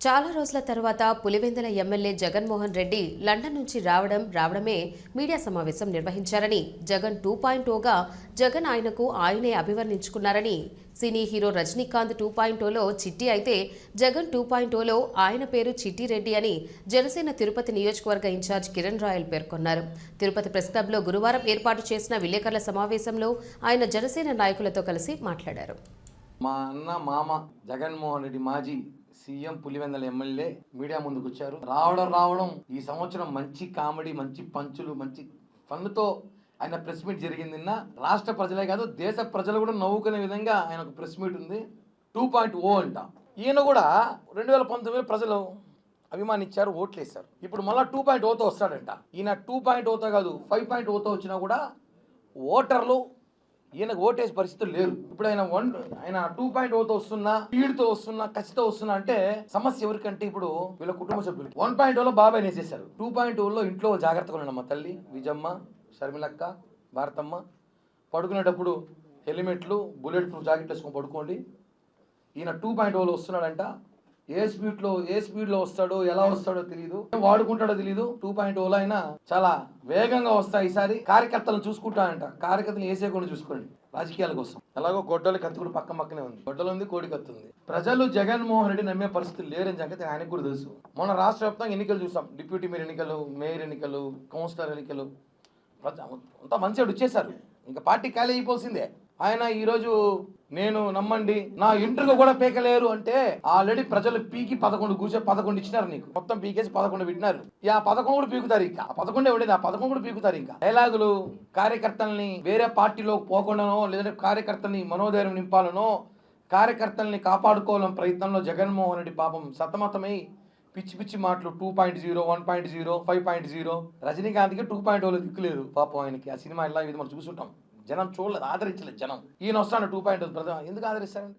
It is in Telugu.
చాలా రోజుల తర్వాత పులివెందుల ఎమ్మెల్యే జగన్మోహన్ రెడ్డి లండన్ నుంచి రావడం రావడమే మీడియా సమావేశం నిర్వహించారని జగన్ టూ పాయింట్ ఓగా జగన్ ఆయనకు ఆయనే అభివర్ణించుకున్నారని cine hero Rajinikanth two point Ola Chitti అయితే జగన్ టూ పాయింట్ ఓలో ఆయన పేరు చిట్టి రెడ్డి అని జనసేన తిరుపతి నియోజకవర్గ ఇన్ఛార్జ్ కిరణ్ రాయల్ పేర్కొన్నారు. తిరుపతి ప్రెస్ క్లబ్లో గురువారం ఏర్పాటు చేసిన విలేకరుల సమావేశంలో ఆయన జనసేన నాయకులతో కలిసి మాట్లాడారు. మా అన్న మామ జగన్మోహన్ రెడ్డి మాజీ సీఎం పులివెందల ఎమ్మెల్యే మీడియా ముందుకు వచ్చారు రావడం రావడం ఈ సంవత్సరం మంచి కామెడీ మంచి పంచులు మంచి ఫన్తో ఆయన ప్రెస్ మీట్ జరిగింది నిన్న రాష్ట్ర ప్రజలే కాదు దేశ ప్రజలు కూడా నవ్వుకునే విధంగా ఆయన ఒక ప్రెస్ మీట్ ఉంది. టూ పాయింట్ ఓ అంట. ఈయన కూడా రెండు వేల పంతొమ్మిది ప్రజలు అభిమానించారు ఓట్లు వేశారు ఇప్పుడు మళ్ళీ టూ పాయింట్ ఓతో వస్తాడంట. ఈయన టూ పాయింట్ ఓతో కాదు ఫైవ్ పాయింట్ ఓతో వచ్చినా కూడా ఓటర్లు ఈయనకు ఓటేసే పరిస్థితులు లేరు. ఇప్పుడు ఆయన వన్ ఆయన టూ పాయింట్ ఓతో వస్తున్నా స్పీడ్తో వస్తున్నా కసితో వస్తున్నా అంటే సమస్య ఎవరికంటే ఇప్పుడు వీళ్ళ కుటుంబ సభ్యులు వన్ పాయింట్ ఓలో బాబాయ్ వేసేసారు టూ పాయింట్ ఓలో ఇంట్లో జాగ్రత్తగా ఉండమ్మా తల్లి విజమ్మ షర్మిలక్క భారతమ్మ. పడుకునేటప్పుడు హెల్మెట్లు బుల్లెట్ ప్రూఫ్ జాకెట్ వేసుకొని పడుకోండి. ఈయన టూ పాయింట్ ఓలో వస్తున్నాడంట. ఏ స్పీడ్లో ఏ స్పీడ్లో వస్తాడో ఎలా వస్తాడో తెలియదు వాడుకుంటాడో తెలియదు టూ పాయింట్ ఓలో అయినా చాలా వేగంగా వస్తాయి ఈసారి. కార్యకర్తలను చూసుకుంటాడంట కార్యకర్తలు వేసేకుండా చూసుకోండి. రాజకీయాల కోసం. ఎలాగో గొడ్డలి కత్తి కూడా పక్క పక్కనే ఉంది. గొడ్డలు ఉంది కోడి కత్తి ఉంది. ప్రజలు జగన్మోహన్ రెడ్డి నమ్మే పరిస్థితులు లేరని సంగతి ఆయనకు కూడా తెలుసు. మొన్న రాష్ట్ర వ్యాప్తంగా ఎన్నికలు చూసాం. డిప్యూటీ మేయర్ ఎన్నికలు మేయర్ ఎన్నికలు కౌన్సిలర్ ఎన్నికలు. అంతా మంచిగా వచ్చేసారు. ఇంకా పార్టీ ఖాళీ అయిపోవాల్సిందే. ఆయన ఈరోజు నేను నమ్మండి నా ఇంటర్వ్యూ కూడా పీకలేరు అంటే ఆల్రెడీ ప్రజలు పీకి పదకొండు కూర్చో పదకొండు ఇచ్చినారు నీకు. మొత్తం పీకేసి పదకొండు పెట్టినారు. ఆ పదకొండు కూడా పీకుతారు ఇంకా. ఆ పదకొండే ఉండేది ఆ పదకొండు కూడా పీకుతారు ఇంకా. డైలాగులు కార్యకర్తల్ని వేరే పార్టీలో పోకుండానో లేదంటే కార్యకర్తల్ని మనోధైర్యం నింపాలనో కార్యకర్తల్ని కాపాడుకోవాలని ప్రయత్నంలో జగన్మోహన్ రెడ్డి పాపం సతమతమై పిచ్చి పిచ్చి మాటలు two point zero one point zero five point zero. రజనీకాంత్కి two point ఓలో దిక్కులేదు పాపం ఆయనకి. ఆ సినిమా ఇలా ఇది మనం చూసుంటాం. జనం చూడలేదు ఆదరించలేదు జనం. ఈయన వస్తాను టూ పాయింట్ ఎందుకు ఆదరిస్తారండి?